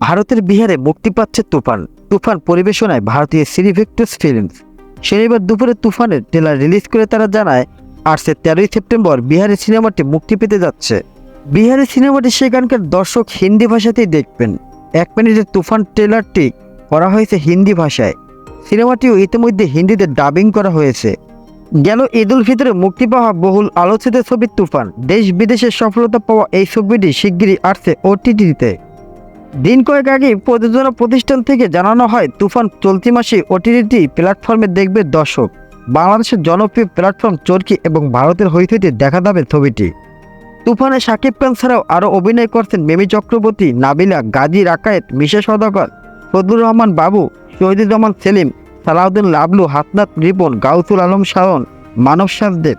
ভারতের বিহারে মুক্তি পাচ্ছে তুফান। তুফান পরিবেশনায় ভারতীয় সিরি সিরিভেক্টস ফিল্মস। শনিবার দুপুরে তুফানের ট্রেলার রিলিজ করে তারা জানায় আসছে তেরোই সেপ্টেম্বর বিহারে সিনেমাটি মুক্তি পেতে যাচ্ছে। বিহারে সিনেমাটি সেখানকার দর্শক হিন্দি ভাষাতেই দেখবেন। এক মিনিটের তুফান ট্রেলারটি করা হয়েছে হিন্দি ভাষায়। সিনেমাটিও ইতিমধ্যে হিন্দিতে ডাবিং করা হয়েছে। গেল ঈদ উল ফিতরে মুক্তি পাওয়া বহুল আলোচিত ছবি তুফান। দেশ বিদেশে সফলতা পাওয়া এই ছবিটি শিগগিরই আসছে ওটিটিতে। দিন কয়েক আগে প্রযোজনা প্রতিষ্ঠান থেকে জানানো হয়, তুফান চলতি মাসে ওটিটি প্ল্যাটফর্মে দেখবে দর্শক। বাংলাদেশের জনপ্রিয় প্ল্যাটফর্ম চরকি এবং ভারতের হইথইতে দেখা যাবে ছবিটি। তুফানে সাকিব খান ছাড়াও আরও অভিনয় করছেন মেমি চক্রবর্তী, নাবিলা, গাজী রাকায়েত, মিশা সদাকর ফজলুর রহমান বাবু, শহীদুর রহমান সেলিম সালাউদ্দিন লাবলু হাতনাথ রিপন গাউসুল আলম শাওন মানব সাজদেব